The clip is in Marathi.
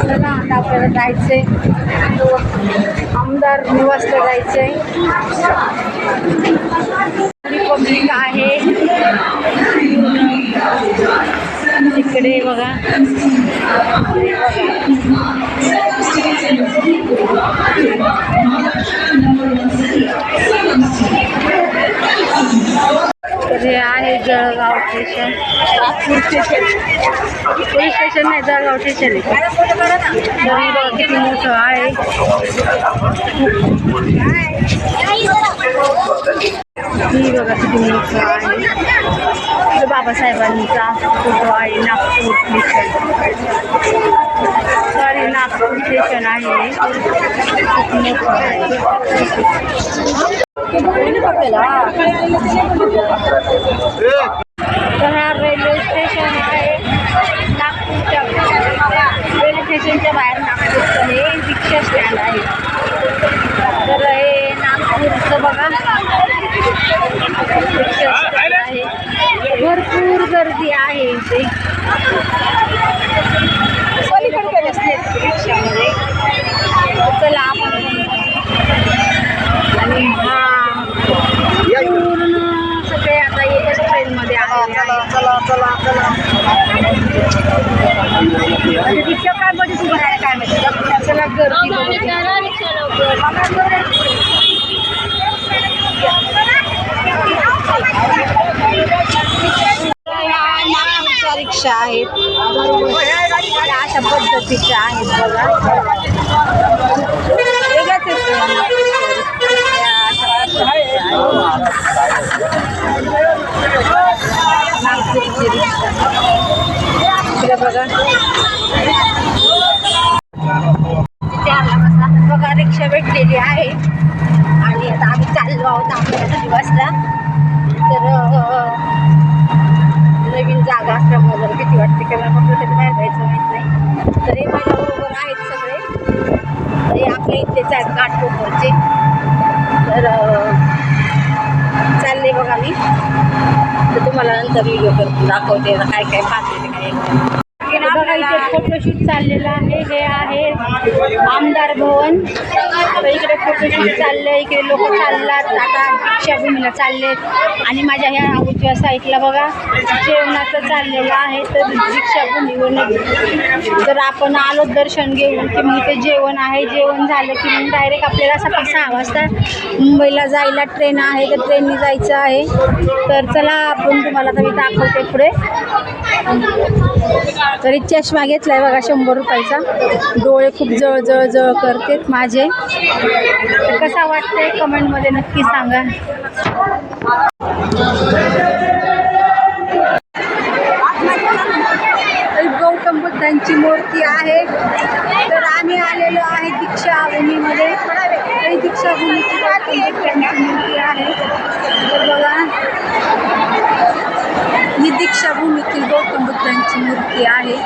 आता आपल्याला जायचंय आमदार निवासला जायचंय पब्लिक आहे इकडे बघा बघा. हे आहे Jalgaon station Nagpur station police station नाही जळगाव स्टेशन आहे जळगाव बघा किती मोठं आहे ही बघा किती मोठं आहे इकडे बाबासाहेबांचा फोटो आहे Nagpur station sorry Nagpur station आहे खूप मोठं आहे. तर हा रेल्वे स्टेशन आहे. नागपूरच्या रेल्वे स्टेशनच्या बाहेर नागपूरचं हे रिक्षा स्टँड आहे. तर हे नागपूरचं बघा. रिक्षा गर्दी आहे इथे. पलीकडे रिक्षामध्ये. चला आपण आणि हा पूर्ण सगळे आता एकच ट्रेनमध्ये रिक्षा काय मध्ये उभं राहायला काय माहिती? चला गर्दी बघू. या नागपूरच्या रिक्षा आहेत. या अशा पद्धतीच्या आहेत बघा. वेगळ्याच नागपूरची रिक्षा बघा. चारला बघा रिक्षा भेटलेली आहे. आणि आता आम्ही चाललो आहोत आमच्या दिवसला तर भीती वाटते की मला फक्त तरी बाहेर जायचं माहीत नाही. तर हे माझ्याबरोबर आहेत सगळे. तरी आपल्या इथलेच आहेत घाटकोपरचे तर चालले बघा मी तर तुम्हाला नंतर व्हिडिओ करून दाखवते काय काय पाहते काय बघा इथे फोटोशूट चाललेलं आहे. हे आहे आमदार भवन. चाललं इकडे इकडे लोक चाललात. आता दीक्षाभूमीला चाललेत. आणि माझ्या ह्या उजव्या साईडला बघा जेवणाचं चाललेलं आहे. तर दीक्षाभूमीवर तर आपण आलो दर्शन घेऊन की मग इथे जेवण आहे. जेवण झालं की मग डायरेक्ट आपल्याला सकाळी सहा वाजता मुंबईला जायला ट्रेन आहे. तर ट्रेननी जायचं आहे. तर चला आपण तुम्हाला तर मी दाखवते पुढे. तरी चष्मा घेतलाय बघा शंभर रुपयाचा. डोळे खूप जळ जळ जळ करतेत माझे. कसा वाटतंय कमेंटमध्ये नक्की सांगा. गौतम बुद्धांची मूर्ती आहे. तर आम्ही आलेलो आहे दीक्षाभूमीमध्ये. दीक्षाभूमीची गौतम बुद्धांची मूर्ती आहे तर बघा ही दीक्षाभूमीतील गौतम बुद्धांची मूर्ती आहे.